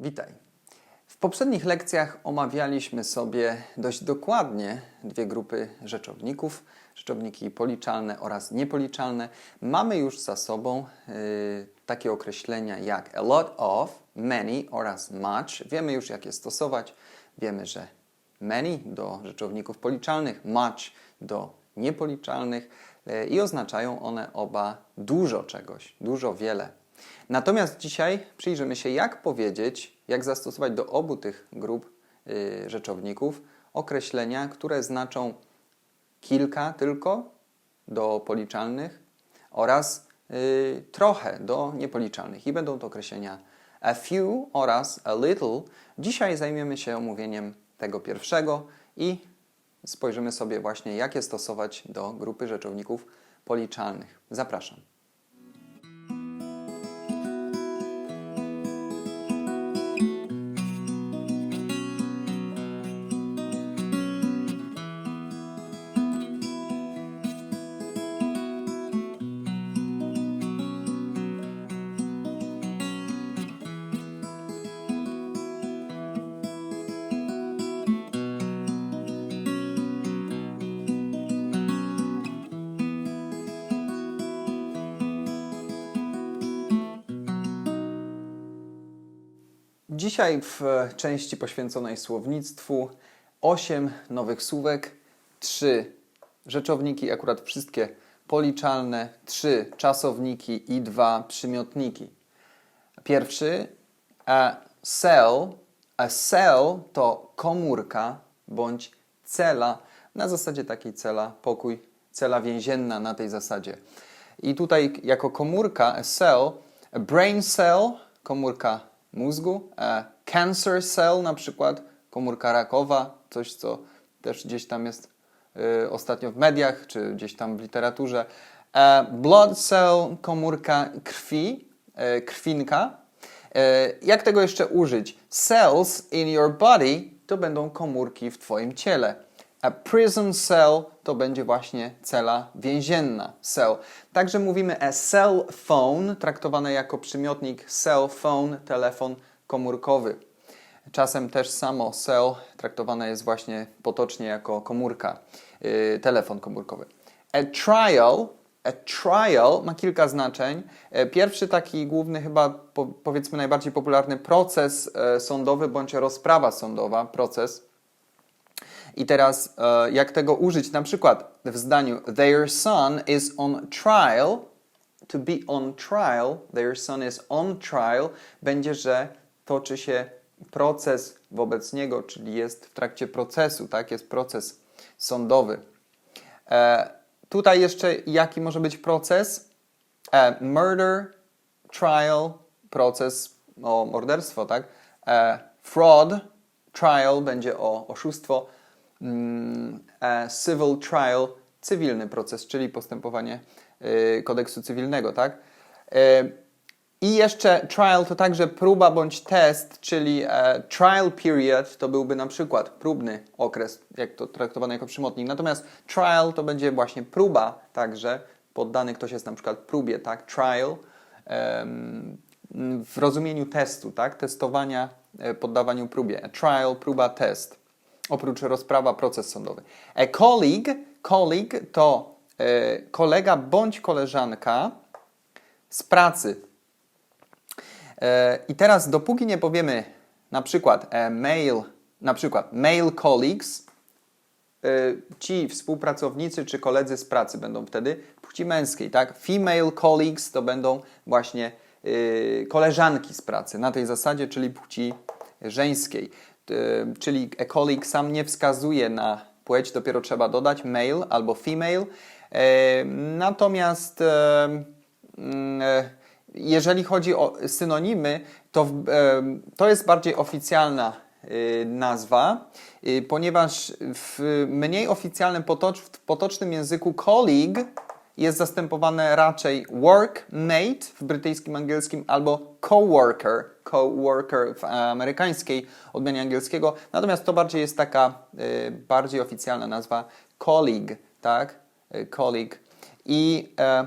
Witaj. W poprzednich lekcjach omawialiśmy sobie dość dokładnie dwie grupy rzeczowników: rzeczowniki policzalne oraz niepoliczalne. Mamy już za sobą y, takie określenia jak a lot of, many oraz much. Wiemy już, jak je stosować. Wiemy, że many do rzeczowników policzalnych, much do niepoliczalnych y, i oznaczają one oba dużo czegoś, dużo wiele. Natomiast dzisiaj przyjrzymy się, jak powiedzieć, jak zastosować do obu tych grup y, rzeczowników określenia, które znaczą kilka tylko do policzalnych oraz y, trochę do niepoliczalnych. I będą to określenia a few oraz a little. Dzisiaj zajmiemy się omówieniem tego pierwszego i spojrzymy sobie właśnie, jak je stosować do grupy rzeczowników policzalnych. Zapraszam. Dzisiaj w części poświęconej słownictwu 8 nowych słówek, 3 rzeczowniki, akurat wszystkie policzalne, 3 czasowniki i 2 przymiotniki. Pierwszy, a cell. A cell to komórka bądź cela, na zasadzie takiej cela, pokój, cela więzienna na tej zasadzie. I tutaj jako komórka, a cell, a brain cell, komórka mózgu, a cancer cell na przykład, komórka rakowa, coś co też gdzieś tam jest y, ostatnio w mediach, czy gdzieś tam w literaturze. A blood cell, komórka krwi, krwinka. Jak tego jeszcze użyć? Cells in your body to będą komórki w Twoim ciele. A prison cell to będzie właśnie cela więzienna, cell. Także mówimy a cell phone, traktowane jako przymiotnik cell phone, telefon komórkowy. Czasem też samo cell traktowane jest właśnie potocznie jako komórka, yy, telefon komórkowy. A trial, a trial ma kilka znaczeń. E, Pierwszy taki główny, chyba po, powiedzmy najbardziej popularny proces e, sądowy bądź rozprawa sądowa, proces. I teraz, e, jak tego użyć? Na przykład w zdaniu Their son is on trial. To be on trial, their son is on trial, będzie, że toczy się proces wobec niego, czyli jest w trakcie procesu, tak? Jest proces sądowy. E, tutaj jeszcze jaki może być proces? E, murder, trial, proces o morderstwo, tak? E, fraud, trial będzie o oszustwo. Mm, civil trial, cywilny proces, czyli postępowanie y, kodeksu cywilnego, tak? E, I jeszcze trial to także próba bądź test, czyli e, trial period to byłby na przykład próbny okres, jak to traktowane jako przymiotnik. Natomiast trial to będzie właśnie próba także, poddany ktoś jest na przykład próbie, tak? Trial w rozumieniu testu, tak? Testowania, e, poddawaniu próbie. A trial, próba, test. Oprócz rozprawa, proces sądowy. A colleague, colleague to e, kolega bądź koleżanka z pracy. E, I teraz dopóki nie powiemy na przykład e, male, na przykład male colleagues, e, ci współpracownicy czy koledzy z pracy będą wtedy płci męskiej, tak? Female colleagues to będą właśnie e, koleżanki z pracy na tej zasadzie, czyli płci żeńskiej. Czyli a colleague sam nie wskazuje na płeć, dopiero trzeba dodać male albo female. Natomiast e, jeżeli chodzi o synonimy, to, to jest bardziej oficjalna e, nazwa, e, ponieważ w mniej oficjalnym, potocz, w potocznym języku colleague jest zastępowane raczej workmate w brytyjskim angielskim albo coworker, coworker w amerykańskiej odmianie angielskiego. Natomiast to bardziej jest taka e, bardziej oficjalna nazwa colleague, tak? E, Colleague. I e,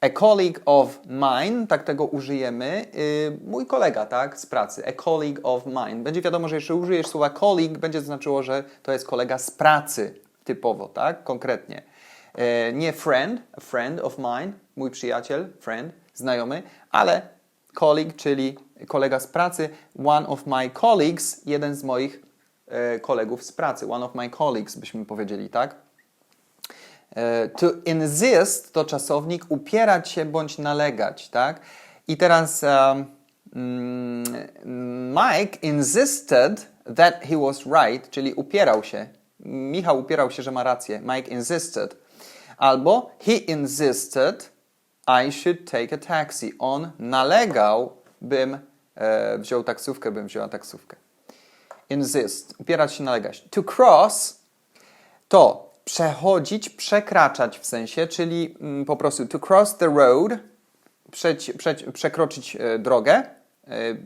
A colleague of mine, tak tego użyjemy, yy, mój kolega, tak, z pracy. A colleague of mine. Będzie wiadomo, że jeśli użyjesz słowa colleague, będzie znaczyło, że to jest kolega z pracy, typowo, tak, konkretnie. Yy, nie friend, a friend of mine, mój przyjaciel, friend, znajomy, ale colleague, czyli kolega z pracy. One of my colleagues, jeden z moich e, kolegów z pracy. One of my colleagues, byśmy powiedzieli, tak? E, To insist to czasownik upierać się bądź nalegać, tak? I teraz um, Mike insisted that he was right, czyli upierał się. Michał upierał się, że ma rację. Mike insisted. Albo he insisted I should take a taxi. On nalegał, bym e, wziął taksówkę, bym wzięła taksówkę. Insist. Upierać się, nalegać. To cross to przechodzić, przekraczać w sensie, czyli mm, po prostu to cross the road, przeć, przeć, przekroczyć e, drogę, e,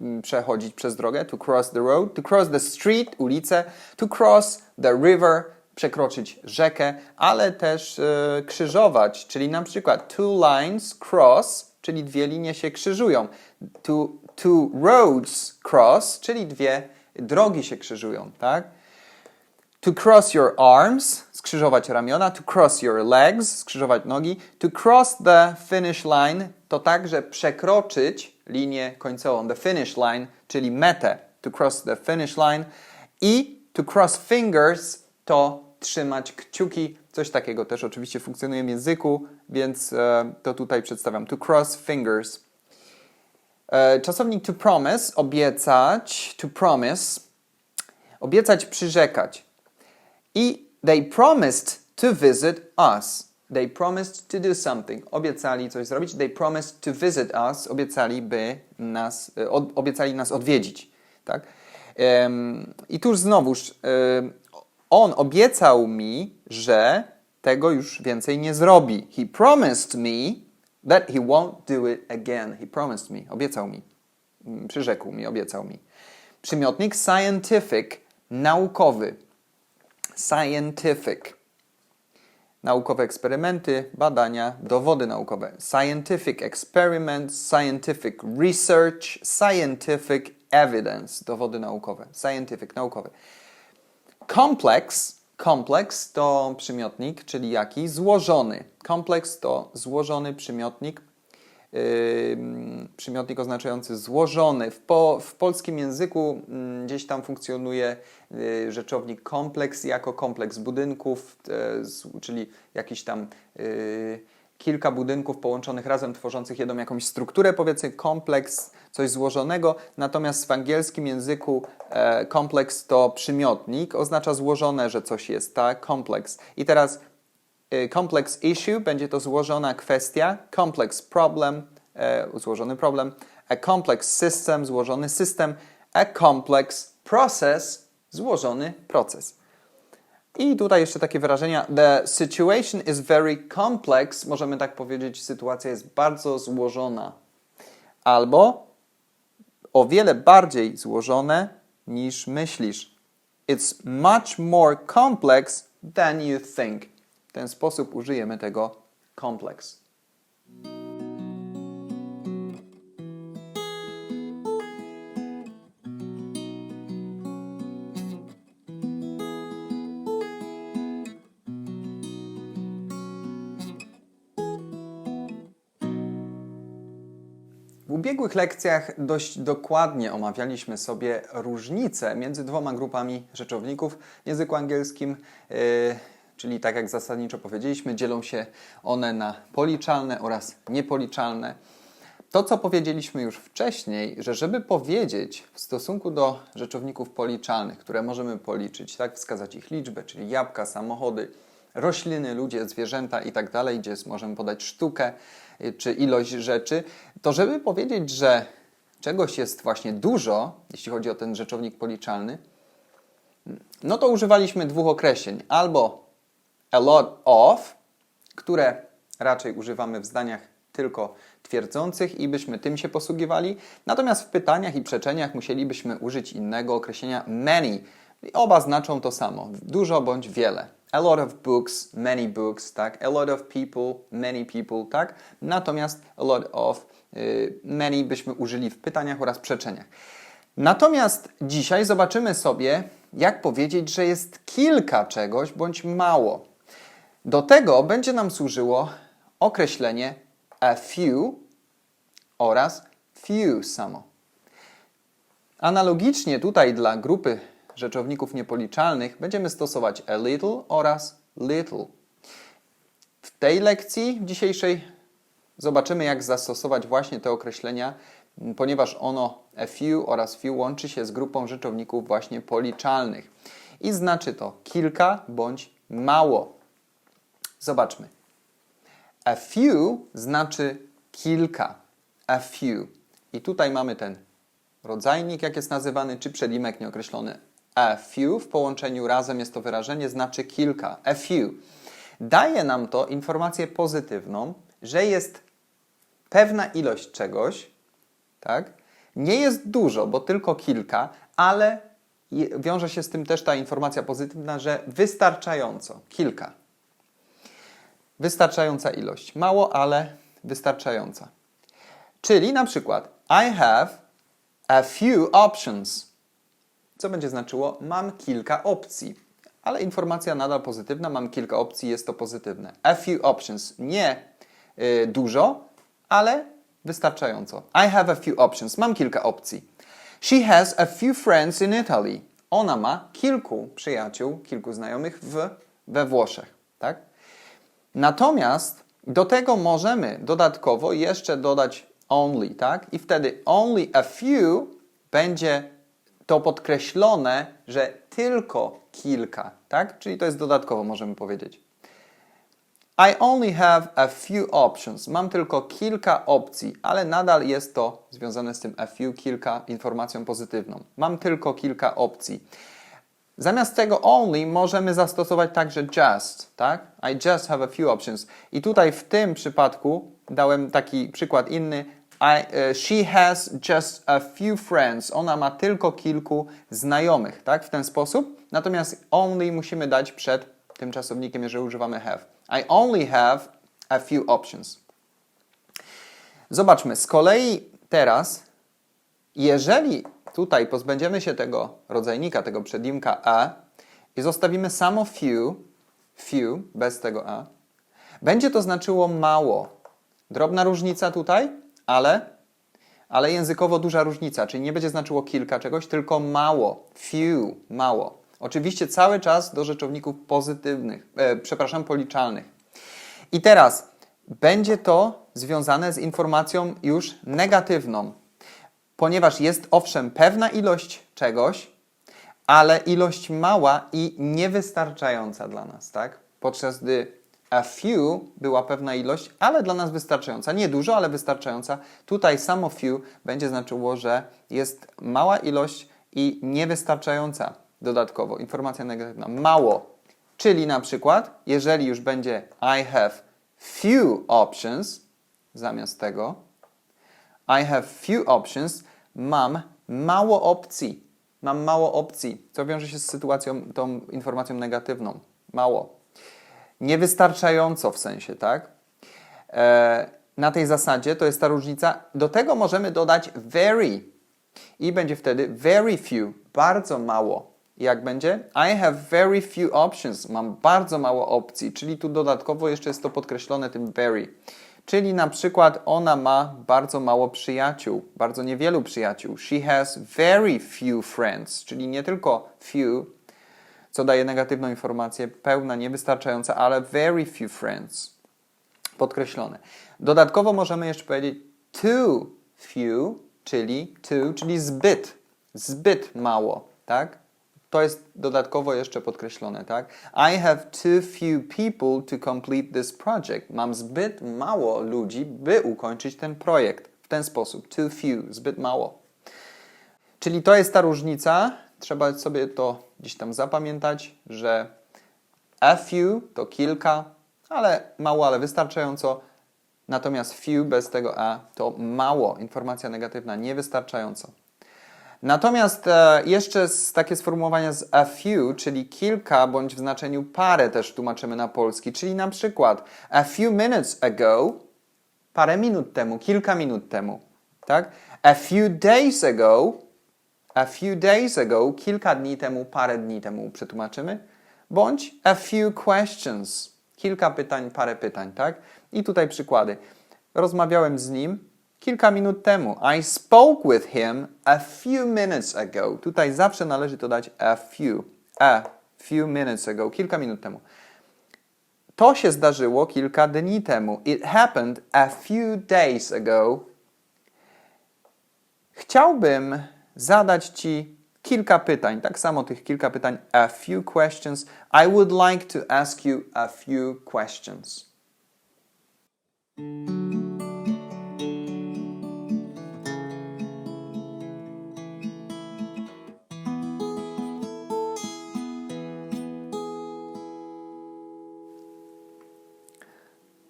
m, przechodzić przez drogę, to cross the road, to cross the street, ulicę, to cross the river, przekroczyć rzekę, ale też e, krzyżować, czyli na przykład two lines cross, czyli dwie linie się krzyżują, two, two roads cross, czyli dwie drogi się krzyżują, tak? To cross your arms, skrzyżować ramiona. To cross your legs, skrzyżować nogi. To cross the finish line, to także przekroczyć linię końcową. The finish line, czyli metę. To cross the finish line. I to cross fingers, to trzymać kciuki. Coś takiego też oczywiście funkcjonuje w języku, więc e, to tutaj przedstawiam. To cross fingers. E, czasownik to promise, obiecać. To promise. Obiecać, przyrzekać. I they promised to visit us. They promised to do something. Obiecali coś zrobić. They promised to visit us. Obiecali, by nas, e, obiecali nas odwiedzić. Tak? I tuż znowuż, em, on obiecał mi, że tego już więcej nie zrobi. He promised me that he won't do it again. He promised me. Obiecał mi. Mm, Przyrzekł mi, obiecał mi. Przymiotnik scientific, naukowy scientific. Naukowe eksperymenty, badania, dowody naukowe. Scientific experiments, scientific research, scientific evidence. Dowody naukowe. Scientific, naukowy. Complex, complex to przymiotnik, czyli jaki? Złożony. Kompleks to złożony przymiotnik. Ym, przymiotnik oznaczający złożony. W, po, w polskim języku mm, gdzieś tam funkcjonuje y, rzeczownik kompleks jako kompleks budynków, z, czyli jakiś tam y, kilka budynków połączonych razem, tworzących jedną jakąś strukturę, powiedzmy kompleks, coś złożonego. Natomiast w angielskim języku e, kompleks to przymiotnik, oznacza złożone, że coś jest, tak? Kompleks. I teraz y, complex issue będzie to złożona kwestia, complex problem, e, złożony problem, a complex system, złożony system, a complex process, złożony proces. I tutaj jeszcze takie wyrażenia. The situation is very complex. Możemy tak powiedzieć, sytuacja jest bardzo złożona. Albo o wiele bardziej złożone niż myślisz. It's much more complex than you think. W ten sposób użyjemy tego complex. Ubiegłych lekcjach dość dokładnie omawialiśmy sobie różnice między dwoma grupami rzeczowników w języku angielskim, yy, czyli tak jak zasadniczo powiedzieliśmy, dzielą się one na policzalne oraz niepoliczalne. To, co powiedzieliśmy już wcześniej, że żeby powiedzieć w stosunku do rzeczowników policzalnych, które możemy policzyć, tak, wskazać ich liczbę, czyli jabłka, samochody, rośliny, ludzie, zwierzęta i tak dalej, gdzie możemy podać sztukę y, czy ilość rzeczy, to żeby powiedzieć, że czegoś jest właśnie dużo, jeśli chodzi o ten rzeczownik policzalny, no to używaliśmy dwóch określeń. Albo a lot of, które raczej używamy w zdaniach tylko twierdzących i byśmy tym się posługiwali. Natomiast w pytaniach i przeczeniach musielibyśmy użyć innego określenia many. Oba znaczą to samo, dużo bądź wiele. A lot of books, many books, tak? A lot of people, many people, tak? Natomiast a lot of, y, many byśmy użyli w pytaniach oraz przeczeniach. Natomiast dzisiaj zobaczymy sobie, jak powiedzieć, że jest kilka czegoś bądź mało. Do tego będzie nam służyło określenie a few oraz few samo. Analogicznie tutaj dla grupy rzeczowników niepoliczalnych będziemy stosować a little oraz little. W tej lekcji dzisiejszej zobaczymy, jak zastosować właśnie te określenia, ponieważ ono a few oraz few łączy się z grupą rzeczowników właśnie policzalnych. I znaczy to kilka bądź mało. Zobaczmy. A few znaczy kilka. A few. I tutaj mamy ten rodzajnik, jak jest nazywany, czy przedimek nieokreślony. A few w połączeniu razem jest to wyrażenie, znaczy kilka. A few. Daje nam to informację pozytywną, że jest pewna ilość czegoś, tak? Nie jest dużo, bo tylko kilka, ale wiąże się z tym też ta informacja pozytywna, że wystarczająco, kilka. Wystarczająca ilość. Mało, ale wystarczająca. Czyli na przykład I have a few options. Co będzie znaczyło mam kilka opcji. Ale informacja nadal pozytywna, mam kilka opcji, jest to pozytywne. A few options. Nie y, dużo, ale wystarczająco. I have a few options. Mam kilka opcji. She has a few friends in Italy. Ona ma kilku przyjaciół, kilku znajomych w, we Włoszech. Tak? Natomiast do tego możemy dodatkowo jeszcze dodać only, tak? I wtedy only a few będzie to podkreślone, że tylko kilka, tak? Czyli to jest dodatkowo, możemy powiedzieć. I only have a few options. Mam tylko kilka opcji, ale nadal jest to związane z tym a few, kilka, informacją pozytywną. Mam tylko kilka opcji. Zamiast tego only możemy zastosować także just, tak? I just have a few options. I tutaj w tym przypadku dałem taki przykład inny. I, e, she has just a few friends. Ona ma tylko kilku znajomych, tak? W ten sposób. Natomiast only musimy dać przed tym czasownikiem, jeżeli używamy have. I only have a few options. Zobaczmy, z kolei teraz, jeżeli tutaj pozbędziemy się tego rodzajnika, tego przedimka a i zostawimy samo few, few bez tego a, będzie to znaczyło mało. Drobna różnica tutaj, ale, ale językowo duża różnica, czyli nie będzie znaczyło kilka czegoś, tylko mało. Few, mało. Oczywiście cały czas do rzeczowników pozytywnych, e, przepraszam, policzalnych. I teraz będzie to związane z informacją już negatywną, ponieważ jest owszem pewna ilość czegoś, ale ilość mała i niewystarczająca dla nas, tak? Podczas gdy a few była pewna ilość, ale dla nas wystarczająca. Nie dużo, ale wystarczająca. Tutaj samo few będzie znaczyło, że jest mała ilość i niewystarczająca dodatkowo. Informacja negatywna. Mało. Czyli na przykład, jeżeli już będzie I have few options zamiast tego, I have few options, mam mało opcji. Mam mało opcji, co wiąże się z sytuacją, tą informacją negatywną. Mało. Niewystarczająco w sensie, tak? E, na tej zasadzie to jest ta różnica. Do tego możemy dodać very i będzie wtedy very few, bardzo mało. Jak będzie? I have very few options. Mam bardzo mało opcji, czyli tu dodatkowo jeszcze jest to podkreślone tym very. Czyli na przykład ona ma bardzo mało przyjaciół, bardzo niewielu przyjaciół. She has very few friends, czyli nie tylko few, co daje negatywną informację, pełna, niewystarczająca, ale very few friends. Podkreślone. Dodatkowo możemy jeszcze powiedzieć too few, czyli too, czyli zbyt, zbyt mało, tak? To jest dodatkowo jeszcze podkreślone, tak? I have too few people to complete this project. Mam zbyt mało ludzi, by ukończyć ten projekt. W ten sposób. Too few, zbyt mało. Czyli to jest ta różnica. Trzeba sobie to gdzieś tam zapamiętać, że a few to kilka, ale mało, ale wystarczająco. Natomiast few bez tego a to mało. Informacja negatywna, niewystarczająco. Natomiast e, jeszcze z, takie sformułowania z a few, czyli kilka, bądź w znaczeniu parę też tłumaczymy na polski, czyli na przykład a few minutes ago, parę minut temu, kilka minut temu, tak? A few days ago, a few days ago, kilka dni temu, parę dni temu przetłumaczymy, bądź a few questions, kilka pytań, parę pytań, tak? I tutaj przykłady. Rozmawiałem z nim kilka minut temu. I spoke with him a few minutes ago. Tutaj zawsze należy dodać a few. A few minutes ago, kilka minut temu. To się zdarzyło kilka dni temu. It happened a few days ago. Chciałbym zadać Ci kilka pytań, tak samo tych kilka pytań, a few questions. I would like to ask you a few questions.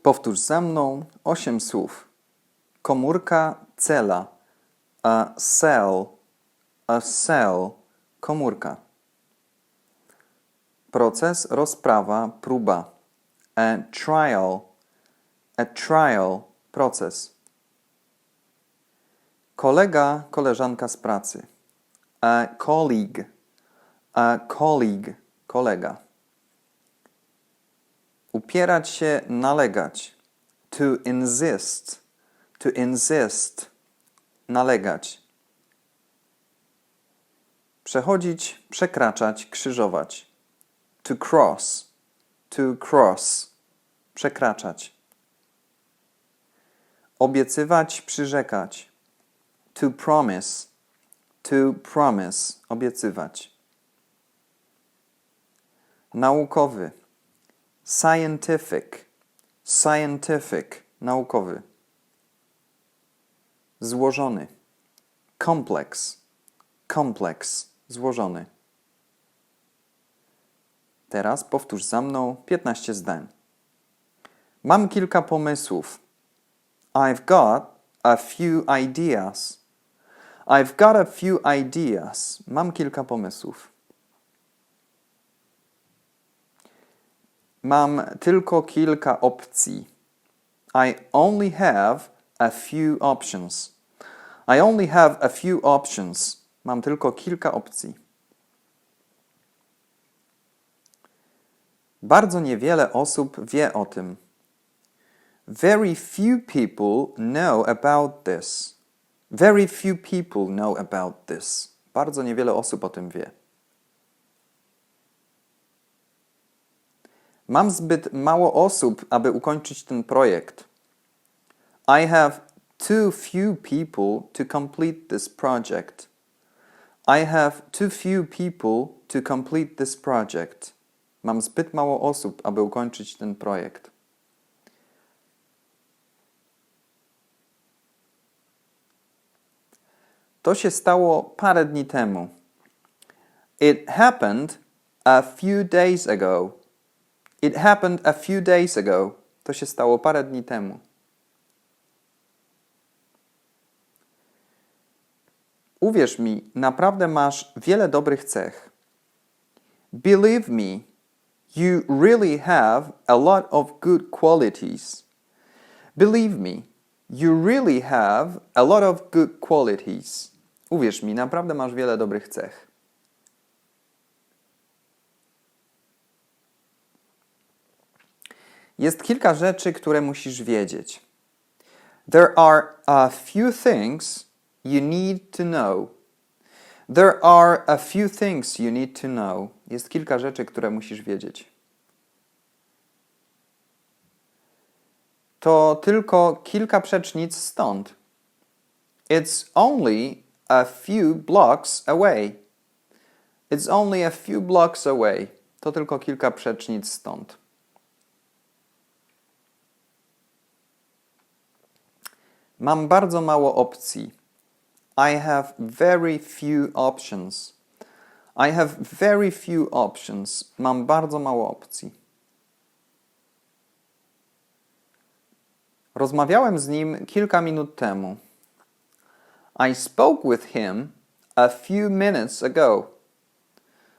Powtórz za mną osiem słów. Komórka, cela. A cell, a cell, komórka. Proces, rozprawa, próba. A trial, a trial, proces. Kolega, koleżanka z pracy. A colleague, a colleague, kolega. Upierać się, nalegać. To insist. To insist. Nalegać. Przechodzić, przekraczać, krzyżować. To cross. To cross. Przekraczać. Obiecywać, przyrzekać. To promise. To promise. Obiecywać. Naukowy scientific, scientific, naukowy. Złożony. Complex, complex, złożony. Teraz powtórz za mną 15 zdań. Mam kilka pomysłów. I've got a few ideas. I've got a few ideas. Mam kilka pomysłów. Mam tylko kilka opcji. I only have a few options. I only have a few options. Mam tylko kilka opcji. Bardzo niewiele osób wie o tym. Very few people know about this. Very few people know about this. Bardzo niewiele osób o tym wie. Mam zbyt mało osób, aby ukończyć ten projekt. I have too few people to complete this project. I have too few people to complete this project. Mam zbyt mało osób, aby ukończyć ten projekt. To się stało parę dni temu. It happened a few days ago. It happened a few days ago. To się stało parę dni temu. Uwierz mi, naprawdę masz wiele dobrych cech. Believe me, you really have a lot of good qualities. Believe me, you really have a lot of good qualities. Uwierz mi, naprawdę masz wiele dobrych cech. Jest kilka rzeczy, które musisz wiedzieć. There are a few things you need to know. There are a few things you need to know. Jest kilka rzeczy, które musisz wiedzieć. To tylko kilka przecznic stąd. It's only a few blocks away. It's only a few blocks away. To tylko kilka przecznic stąd. Mam bardzo mało opcji. I have very few options. I have very few options. Mam bardzo mało opcji. Rozmawiałem z nim kilka minut temu. I spoke with him a few minutes ago.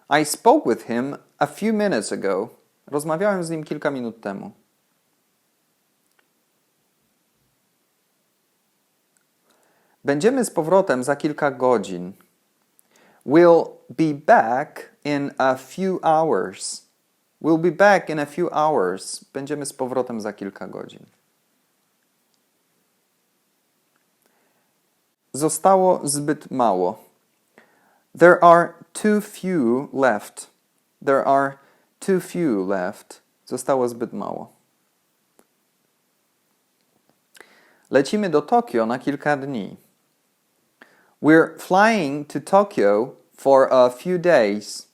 I spoke with him a few minutes ago. Rozmawiałem z nim kilka minut temu. Będziemy z powrotem za kilka godzin. We'll be back in a few hours. We'll be back in a few hours. Będziemy z powrotem za kilka godzin. Zostało zbyt mało. There are too few left. There are too few left. Zostało zbyt mało. Lecimy do Tokio na kilka dni. We're flying to Tokyo for a few days.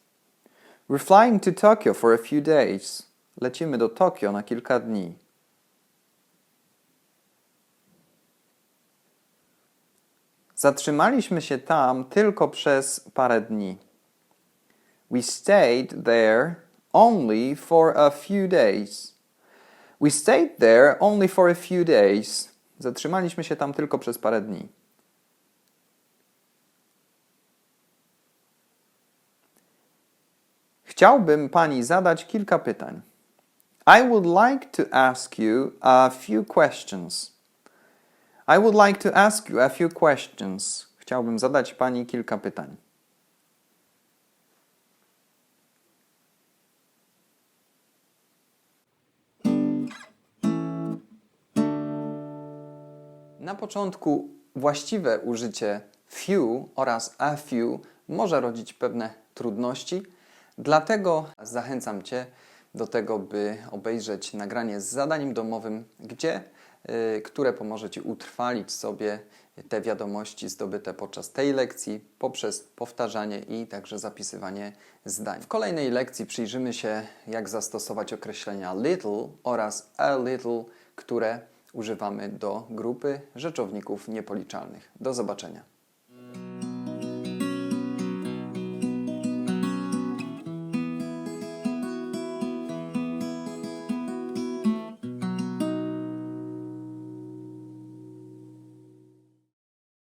We're flying to Tokyo for a few days. Lecimy do Tokio na kilka dni. Zatrzymaliśmy się tam tylko przez parę dni. We stayed there only for a few days. We stayed there only for a few days. Zatrzymaliśmy się tam tylko przez parę dni. Chciałbym pani zadać kilka pytań. I would like to ask you a few questions. I would like to ask you a few questions. Chciałbym zadać pani kilka pytań. Na początku właściwe użycie few oraz a few może rodzić pewne trudności, dlatego zachęcam Cię do tego, by obejrzeć nagranie z zadaniem domowym, gdzie, y, które pomoże Ci utrwalić sobie te wiadomości zdobyte podczas tej lekcji poprzez powtarzanie i także zapisywanie zdań. W kolejnej lekcji przyjrzymy się, jak zastosować określenia little oraz a little, które używamy do grupy rzeczowników niepoliczalnych. Do zobaczenia.